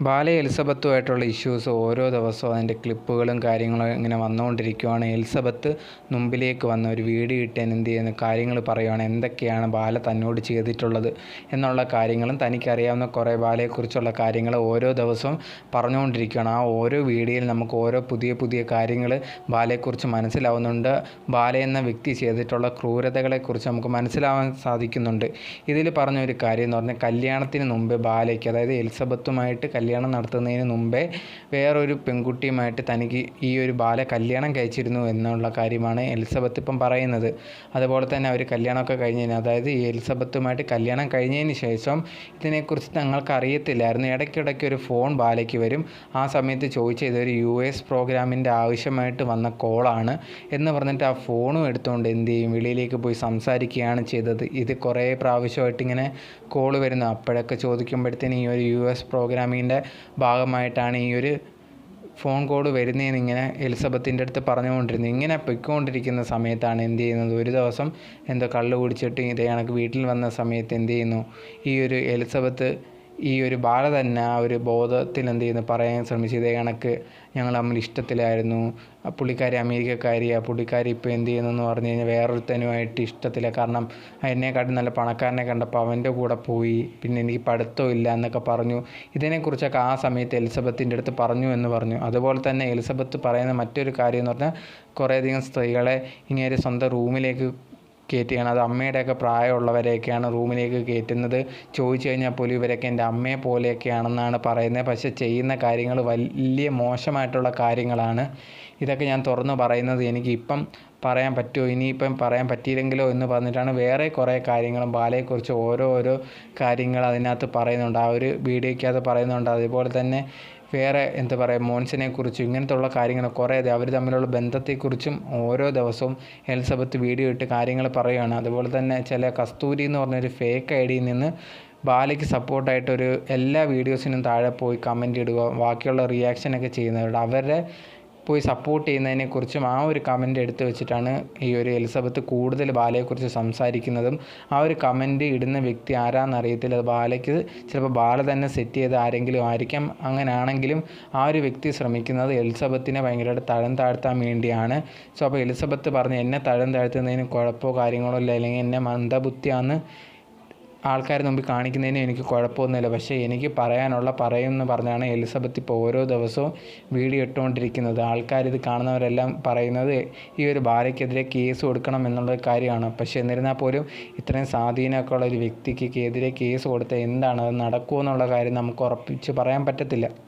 ബാല എലിസബത്തുമായിട്ടുള്ള issues ഓരോ ദിവസവും അതിന്റെ ക്ലിപ്പുകളും കാര്യങ്ങളും ഇങ്ങനെ വന്നുകൊണ്ടിരിക്കുകയാണ് എലിസബത്ത് മുമ്പിലേക്ക് വന്ന ഒരു വീട് കിട്ടാൻ എന്ത് ചെയ്യുന്ന കാര്യങ്ങൾ പറയുകയാണ് എന്തൊക്കെയാണ് ബാല തന്നോട് ചെയ്തിട്ടുള്ളത് എന്നുള്ള കാര്യങ്ങളും തനിക്കറിയാവുന്ന കുറേ ബാലയെക്കുറിച്ചുള്ള കാര്യങ്ങൾ ഓരോ ദിവസവും പറഞ്ഞുകൊണ്ടിരിക്കുകയാണ് ആ ഓരോ വീഡിയോയിൽ നമുക്ക് ഓരോ പുതിയ പുതിയ കാര്യങ്ങൾ ബാലയെക്കുറിച്ച് മനസ്സിലാവുന്നുണ്ട്. ബാല എന്ന വ്യക്തി ചെയ്തിട്ടുള്ള ക്രൂരതകളെക്കുറിച്ച് നമുക്ക് മനസ്സിലാവാൻ സാധിക്കുന്നുണ്ട്. ഇതിൽ പറഞ്ഞ ഒരു കാര്യം എന്ന് പറഞ്ഞാൽ കല്യാണത്തിന് മുമ്പ് ബാലയ്ക്ക് അതായത് എലിസബത്തുമായിട്ട് കല്യാണം നടത്തുന്നതിന് മുമ്പേ വേറൊരു പെൺകുട്ടിയുമായിട്ട് തനിക്ക് ഈ ഒരു ബാല കല്യാണം കഴിച്ചിരുന്നു എന്നുള്ള കാര്യമാണ് എലിസബത്ത് ഇപ്പം പറയുന്നത്. അതുപോലെ തന്നെ അവർ കല്യാണമൊക്കെ കഴിഞ്ഞതിന് അതായത് ഈ എലിസബത്തുമായിട്ട് കല്യാണം കഴിഞ്ഞതിന് ശേഷം ഇതിനെക്കുറിച്ച് തങ്ങൾക്ക് അറിയത്തില്ലായിരുന്നു. ഇടയ്ക്കിടയ്ക്ക് ഒരു ഫോൺ ബാലയ്ക്ക് വരും. ആ സമയത്ത് ചോദിച്ച ഇതൊരു യു എസ് പ്രോഗ്രാമിന്റെ ആവശ്യമായിട്ട് വന്ന കോളാണ് എന്ന് പറഞ്ഞിട്ട് ആ ഫോണും എടുത്തുകൊണ്ട് എന്ത് ചെയ്യും? വെളിയിലേക്ക് പോയി സംസാരിക്കുകയാണ് ചെയ്തത്. ഇത് കുറേ പ്രാവശ്യമായിട്ട് ഇങ്ങനെ കോൾ വരുന്നു. അപ്പോഴൊക്കെ ചോദിക്കുമ്പോഴത്തേന് ഈ ഒരു യു എസ് പ്രോഗ്രാമിന്റെ ഭാഗമായിട്ടാണ് ഈ ഒരു ഫോൺ കോൾ വരുന്നതെന്ന് ഇങ്ങനെ എലിസബത്തിന്റെ അടുത്ത് പറഞ്ഞുകൊണ്ടിരുന്നു ഇങ്ങനെ പൊയ്ക്കൊണ്ടിരിക്കുന്ന സമയത്താണ് എന്ത് ചെയ്യുന്നത്? ഒരു ദിവസം എന്തോ കള്ള് കുടിച്ചിട്ട് ഇതേ കണക്ക് വീട്ടിൽ വന്ന സമയത്ത് എന്ത് ചെയ്യുന്നു? ഈ ഒരു എലിസബത്ത് ഈ ഒരു ബാല തന്നെ ആ ഒരു ബോധത്തിൽ എന്ത് ചെയ്യുന്നു? പറയാൻ ശ്രമിച്ചു ഇതേ കണക്ക്. ഞങ്ങൾ തമ്മിൽ ഇഷ്ടത്തിലായിരുന്നു. പുള്ളിക്കാരി അമേരിക്കക്കാരിയാണ് പുള്ളിക്കാരി ഇപ്പോൾ എന്ത് ചെയ്യുന്നു എന്ന് പറഞ്ഞു കഴിഞ്ഞാൽ വേറൊരുത്തനുമായിട്ട് ഇഷ്ടത്തില്ല. കാരണം എന്നെക്കാട്ടും നല്ല പണക്കാരനെ കണ്ടപ്പോൾ അവന്റെ കൂടെ പോയി. പിന്നെ എനിക്ക് പഠിത്തവും ഇല്ല എന്നൊക്കെ പറഞ്ഞു. ഇതിനെക്കുറിച്ചൊക്കെ ആ സമയത്ത് എലിസബത്തിന്റെ അടുത്ത് പറഞ്ഞു എന്ന് പറഞ്ഞു. അതുപോലെ തന്നെ എലിസബത്ത് പറയുന്ന മറ്റൊരു കാര്യം എന്ന് പറഞ്ഞാൽ കുറേയധികം സ്ത്രീകളെ ഇങ്ങനെ സ്വന്തം റൂമിലേക്ക് കയറ്റുകയാണ് അത് അമ്മയുടെയൊക്കെ പ്രായമുള്ളവരെയൊക്കെയാണ് റൂമിലേക്ക് കയറ്റുന്നത്. ചോദിച്ചു കഴിഞ്ഞാൽ പോലും ഇവരൊക്കെ എന്റെ അമ്മയെ പോലെയൊക്കെയാണെന്നാണ് പറയുന്നത്. പക്ഷേ ചെയ്യുന്ന കാര്യങ്ങൾ വലിയ മോശമായിട്ടുള്ള കാര്യങ്ങളാണ്. ഇതൊക്കെ ഞാൻ തുറന്നു പറയുന്നത് എനിക്ക് ഇപ്പം പറയാൻ പറ്റുമോ? ഇനിയിപ്പം പറയാൻ പറ്റിയില്ലെങ്കിലോ എന്ന് പറഞ്ഞിട്ടാണ് വേറെ കുറേ കാര്യങ്ങളും ബാലയെക്കുറിച്ച് ഓരോ ഓരോ കാര്യങ്ങൾ അതിനകത്ത് പറയുന്നുണ്ട്. ആ ഒരു വീഡിയോയ്ക്കകത്ത് പറയുന്നുണ്ട്. അതുപോലെ തന്നെ വേറെ എന്താ പറയുക മോൻസിനെ കുറിച്ചും ഇങ്ങനത്തെ ഉള്ള കാര്യങ്ങൾ കുറേ അവർ തമ്മിലുള്ള ബന്ധത്തെക്കുറിച്ചും ഓരോ ദിവസവും എലിസബത്ത് വീഡിയോ ഇട്ട് കാര്യങ്ങൾ പറയുകയാണ്. അതുപോലെ തന്നെ ചില കസ്തൂരി എന്ന് പറഞ്ഞൊരു ഫേക്ക് ഐ ഡിയിൽ നിന്ന് ബാലയ്ക്ക് സപ്പോർട്ടായിട്ടൊരു എല്ലാ വീഡിയോസിനും താഴെ പോയി കമന്റ് ഇടുക ബാക്കിയുള്ള റിയാക്ഷനൊക്കെ ചെയ്യുന്നവരുടെ അവരുടെ പോയി സപ്പോർട്ട് ചെയ്യുന്നതിനെക്കുറിച്ചും ആ ഒരു കമന്റ് എടുത്തു വെച്ചിട്ടാണ് ഈ ഒരു എലിസബത്ത് കൂടുതൽ ബാലയെക്കുറിച്ച് സംസാരിക്കുന്നതും. ആ ഒരു കമന്റ് ഇടുന്ന വ്യക്തി ആരാന്നറിയത്തില്ല അത് ബാലയ്ക്ക് ചിലപ്പോൾ ബാല തന്നെ സെറ്റ് ചെയ്ത ആരെങ്കിലും ആയിരിക്കാം. അങ്ങനെയാണെങ്കിലും ആ ഒരു വ്യക്തി ശ്രമിക്കുന്നത് എലിസബത്തിനെ ഭയങ്കരമായിട്ട് തഴം താഴ്ത്താൻ വേണ്ടിയാണ്. സോ അപ്പോൾ എലിസബത്ത് പറഞ്ഞ് എന്നെ തഴം താഴ്ത്തുന്നതിന് കുഴപ്പമോ കാര്യങ്ങളോ ഇല്ല. അല്ലെങ്കിൽ എന്നെ മന്ദബുദ്ധിയാന്ന് ആൾക്കാർ മുമ്പിൽ കാണിക്കുന്നതിന് എനിക്ക് കുഴപ്പമൊന്നുമില്ല. പക്ഷേ എനിക്ക് പറയാനുള്ള പറയുമെന്ന് പറഞ്ഞാണ് എലിസബത്ത് ഇപ്പോൾ ഓരോ ദിവസവും വീഡിയോ ഇട്ടുകൊണ്ടിരിക്കുന്നത്. ആൾക്കാർ ഇത് കാണുന്നവരെല്ലാം പറയുന്നത് ഈ ഒരു ഭാര്യയ്ക്കെതിരെ കേസ് കൊടുക്കണം എന്നുള്ള കാര്യമാണ്. പക്ഷേ എന്നിരുന്നാൽ പോലും ഇത്രയും സ്വാധീനമൊക്കെ ഉള്ള ഒരു വ്യക്തിക്ക് എതിരെ കേസ് കൊടുത്താൽ എന്താണ്? അത് നടക്കുമോ എന്നുള്ള കാര്യം നമുക്ക് ഉറപ്പിച്ച് പറയാൻ പറ്റത്തില്ല.